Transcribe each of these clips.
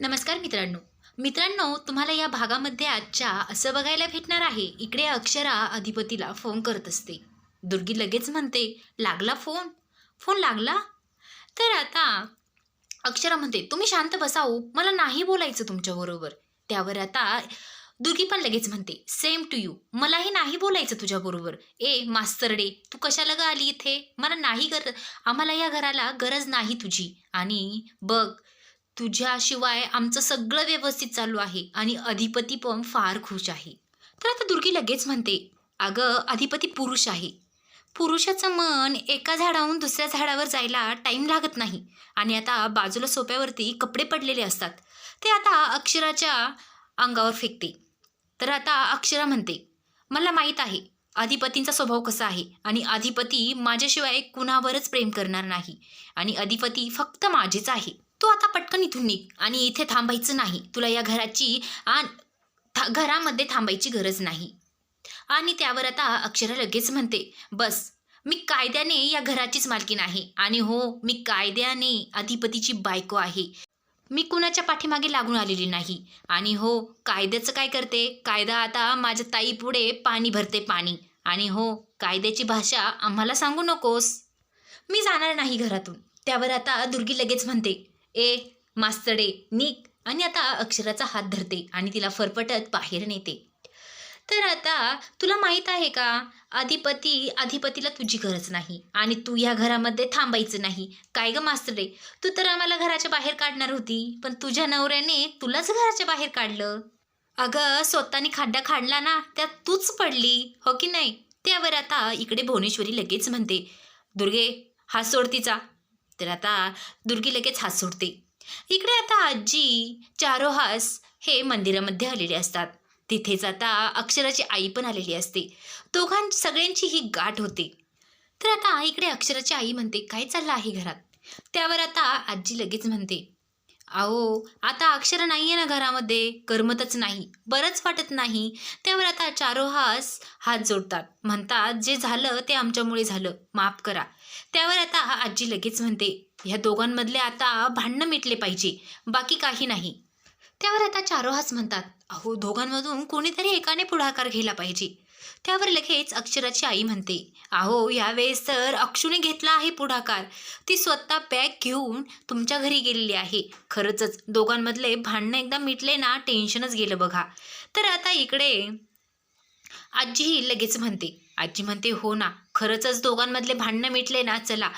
नमस्कार मित्रांनो. मित्रांनो तुम्हाला या भागामध्ये आजच्या असं बघायला भेटणार आहे. इकडे अक्षरा अधिपतीला फोन करत असते. दुर्गी लगेच म्हणते लागला फोन फोन लागला? तर आता अक्षरा म्हणते तुम्ही शांत बसाओ हो. मला नाही बोलायचं तुमच्याबरोबर त्यावर आता दुर्गी पण लगेच म्हणते सेम टू यू मलाही नाही बोलायचं तुझ्याबरोबर ए मास्तरडे तू कशाला ग आली इथे? मला नाही गर आम्हाला या घराला गरज नाही तुझी. आणि बघ तुझ्याशिवाय आमचं सगळं व्यवस्थित चालू आहे आणि अधिपती पण फार खुश आहे. तर आता दुर्गी लगेच म्हणते अगं अधिपती पुरुष आहे. पुरुषाचं मन एका झाडाहून दुसऱ्या झाडावर जायला टाईम लागत नाही आणि आता बाजूला सोप्यावरती कपडे पडलेले असतात. ते आता अक्षराच्या अंगावर फेकते. तर आता अक्षरा म्हणते मला माहीत आहे अधिपतींचा स्वभाव कसा आहे आणि अधिपती माझ्याशिवाय कुणावरच प्रेम करणार नाही आणि अधिपती फक्त माझेच आहे. तू आता पटकन इथून निघ आणि इथे थांबायचं नाही. तुला या घराची था घरामध्ये थांबायची गरज नाही. आणि त्यावर आता अक्षरा लगेच म्हणते बस मी कायद्याने या घराचीच मालकीन आहे. आणि हो मी कायद्याने अधिपतीची बायको आहे. मी कुणाच्या पाठीमागे लागून आलेली नाही. आणि हो कायद्याचं काय करते? कायदा आता माझ्या ताईपुढे पाणी भरते पाणी. आणि हो कायद्याची भाषा आम्हाला सांगू नकोस. मी जाणार नाही घरातून. त्यावर आता दुर्गी लगेच म्हणते ए मास्तडे निक. आणि आता अक्षराचा हात धरते आणि तिला फरफटत बाहेर नेते. तर आता तुला माहीत आहे का? अधिपती अधिपतीला तुझी गरज नाही आणि तू ह्या घरामध्ये थांबायचं नाही. काय ग मास्तरे तू तर आम्हाला घराच्या बाहेर काढणार होती पण तुझ्या नवऱ्याने तुलाच घराच्या बाहेर काढलं. अगं स्वतःने खड्डा खाडला ना त्यात तूच पडली हो की नाही? त्यावर आता इकडे भुवनेश्वरी लगेच म्हणते दुर्गे हा सोड तिचा. तर आता दुर्गी लगेच हात सोडते. इकडे आता आजी चारोहास हे मंदिरामध्ये आलेले असतात. तिथेच आता अक्षराची आई पण आलेली असते. दोघां सगळ्यांची ही गाठ होते. तर आता इकडे अक्षराची आई म्हणते काय चाललं आहे घरात? त्यावर आता आजी लगेच म्हणते अहो आता अक्षर नाही आहे ना घरामध्ये. करमतच नाही. बरंच वाटत नाही. त्यावर आता चारोहास हात जोडतात. म्हणतात जे झालं ते आमच्यामुळे झालं. माफ करा. त्यावर आता आजी लगेच म्हणते ह्या दोघांमधले आता भांडणं मिटले पाहिजे. बाकी काही नाही. त्यावर आता चारोहास म्हणतात अहो दोघांमधून कोणीतरी एकाने पुढाकार घ्यायला पाहिजे. त्यावर लगेच अक्षराची आई म्हणते अहो यावेळेस तर अक्षूने घेतला आहे पुढाकार. ती स्वतः बॅग घेऊन तुमच्या घरी गेलेली आहे. खरंच दोघांमधले भांडणं एकदा मिटले ना टेन्शनच गेलं बघा. तर आता इकडे आजीही लगेच म्हणते आजी म्हणते हो ना खरंच दोघांमधले भांडणं मिटले ना चला.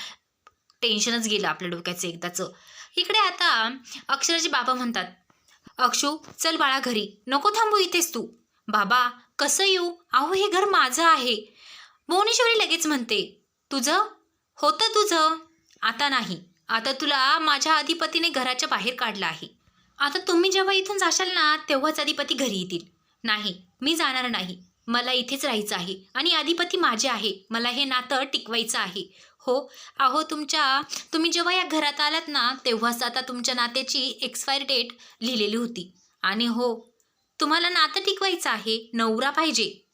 टेन्शनच गेलं आपल्या डोक्याचं एकदाचं. इकडे आता अक्षराचे बाबा म्हणतात अक्षू चल बाळा घरी. नको थांबू इथेच तू. बाबा कसं येऊ? अहो हे घर माझं आहे. भुवनेश्वरी लगेच म्हणते तुझं? होतं तुझं. आता नाही. आता तुला माझ्या अधिपतीने घराच्या बाहेर काढलं आहे. आता तुम्ही जेव्हा इथून जाशाल ना तेव्हाच अधिपती घरी येतील. नाही. मी जाणार नाही. मला इथेच राहायचं आहे. आणि अधिपती माझे आहे. मला हे नातं टिकवायचं आहे. हो. अहो तुमच्या तुम्ही जेव्हा या घरात आलात ना तेव्हाच आता तुमच्या नात्याची एक्सपायरी डेट लिहिलेली होती. आणि हो तुम्हाला नातं टिकवायचं आहे नवरा पाहिजे.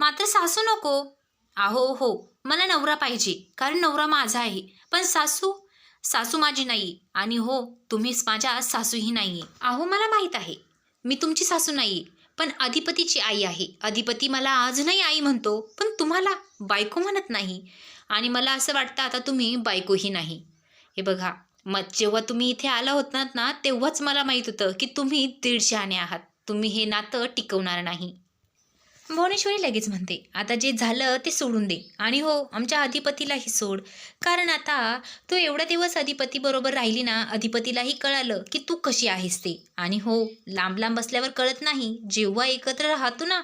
मात्र सासू नको. अहो हो मला नवरा पाहिजे कारण नवरा माझा आहे. पण सासू सासू माझी नाही. आणि हो तुम्हीच माझ्या सासूही नाही. आहे अहो मला माहीत आहे. मी तुमची सासू नाही आहे पण अधिपतीची आई आहे. अधिपती मला अजूनही आई म्हणतो पण तुम्हाला बायको म्हणत नाही. आणि मला असं वाटतं आता तुम्ही बायकोही नाही. हे बघा मग जेव्हा तुम्ही इथे आला होतात ना तेव्हाच मला माहीत होतं की तुम्ही दीडशहाणे आहात. तुम्ही हे नातं टिकवणार नाही. भुवनेश्वरी लगेच म्हणते आता जे झालं ते सोडून दे. आणि हो आमच्या अधिपतीलाही सोड. कारण आता तू एवढा दिवस अधिपतीबरोबर राहिली ना अधिपतीलाही कळालं की तू कशी आहेस ते. आणि हो लांब लांब असल्यावर कळत नाही जेव्हा एकत्र राहतो ना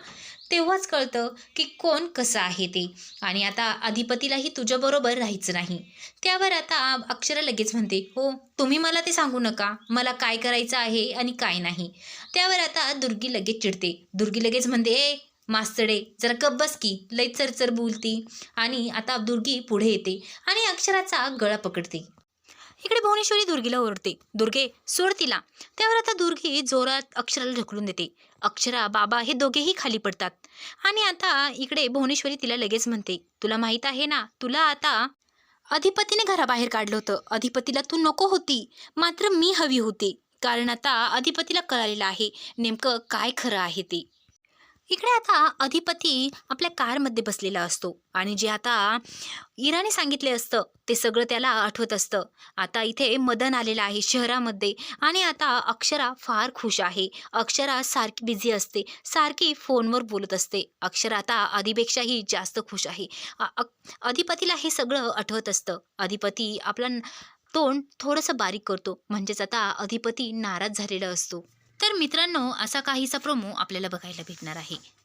तेव्हाच कळतं की कोण कसं आहे ते. आणि आता अधिपतीलाही तुझ्याबरोबर राहायचं नाही. त्यावर आता अक्षरा लगेच म्हणते हो तुम्ही मला ते सांगू नका. मला काय करायचं आहे आणि काय नाही. त्यावर आता दुर्गी लगेच चिडते. दुर्गी लगेच म्हणते ए मास्तडे जरा कब्बस बस की लई चरचर बोलती. आणि आता दुर्गी पुढे येते आणि अक्षराचा गळा पकडते. इकडे भुवनेश्वरी दुर्गीला ओरडते. दुर्गे सोड तिला. त्यावर आता दुर्गी जोरात अक्षराला ढकलून देते. अक्षरा बाबा हे दोघेही खाली पडतात. आणि आता इकडे भुवनेश्वरी तिला लगेच म्हणते तुला माहीत आहे ना तुला आता अधिपतीने घराबाहेर काढलं होतं. अधिपतीला तू नको होती. मात्र मी हवी होते. कारण आता अधिपतीला कळालेलं आहे नेमकं काय खरं आहे ते. इकडे आता अधिपती आपल्या कारमध्ये बसलेला असतो आणि जे आता इराने सांगितले असतं ते सगळं त्याला आठवत असतं. आता इथे मदन आलेला आहे शहरामध्ये आणि आता अक्षरा फार खुश आहे. अक्षरा सारखी बिझी असते सारखी फोनवर बोलत असते. अक्षरा आता आधीपेक्षाही जास्त खुश आहे. अधिपतीला हे सगळं आठवत असतं. अधिपती आपला तोंड थोडंसं बारीक करतो. म्हणजेच आता अधिपती नाराज झालेला असतो. तर मित्रांनो असा काहीसा प्रोमो आपल्याला बघायला भेटणार आहे.